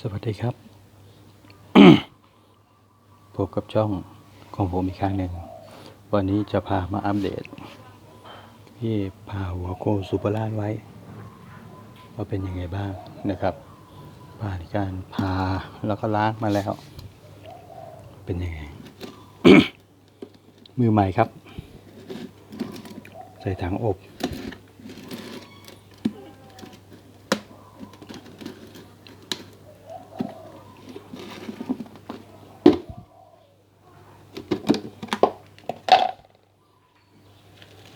สวัสดีครับ พบกับช่องของผมอีกครั้งหนึ่ง วันนี้จะพามาอัปเดต ที่พาหัวโคซูเปอร์ลาดไว้ ว่าเป็นยังไงบ้างนะครับผ่านการพาแล้วก็ล้างมาแล้ว เป็นยังไง มือใหม่ครับ ใส่ถังอบ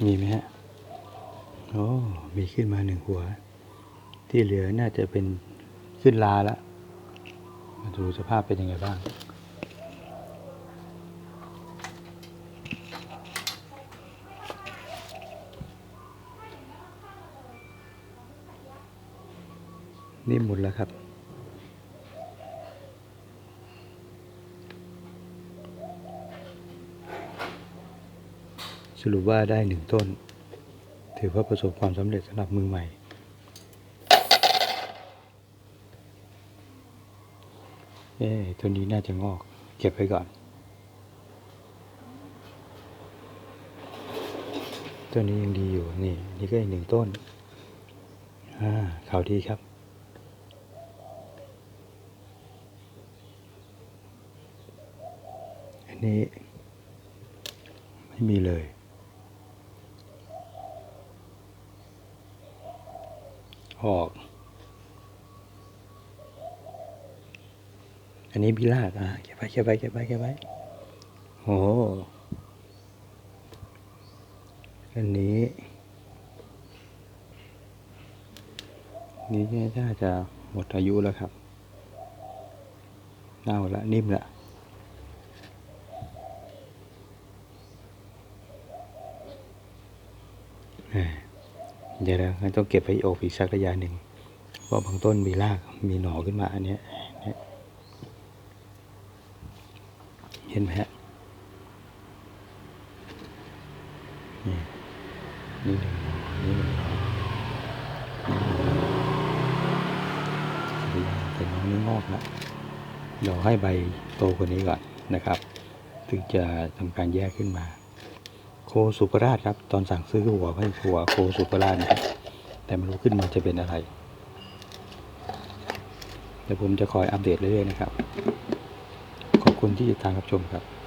มีไหมฮะ โอ้ มีขึ้นมาหนึ่งหัว ที่เหลือน่าจะเป็นขึ้นลาแล้วมาดูสภาพเป็นยังไงบ้าง นี่หมดแล้วครับ รุปว่าได้หนึ่งต้น ถือว่าประสบความสำเร็จสำหรับมือใหม่ เอ๊ะตัวนี้น่าจะงอก เก็บไว้ก่อน ตัวนี้ยังดีอยู่ นี่ นี่ก็อีกหนึ่งต้น อ่าข่าวดีครับอันนี้ไม่มีเลย ออก อันนี้พิลากอะเก็บไว้เก็บไว้เก็บไว้เก็บไว้โอ้อันนี้นี่น่าจะหมดอายุแล้วครับเน่าละนิ่มละอ่า เดี๋ยวเราต้องเก็บไว้อบอีกสักระยะหนึ่งเพราะบางต้นมีรากมีหน่อขึ้นมาอันนี้เห็นไหมฮะนี่นี่หนึ่งน่อนี่หนึ่งนี่หนึ่งหน่อแต่น้องนี่งอกแล้วเราให้ใบโตกว่านี้ก่อนนะครับ ถึงจะทำการแยกขึ้นมา โคสุปราชครับ ตอนสั่งซื้อหัวให้หัวโคสุปราชนะครับ แต่ไม่รู้ขึ้นมาจะเป็นอะไรเดี๋ยวผมจะคอยอัปเดตเรื่อยๆนะครับ ขอบคุณที่ติดตามรับชมครับ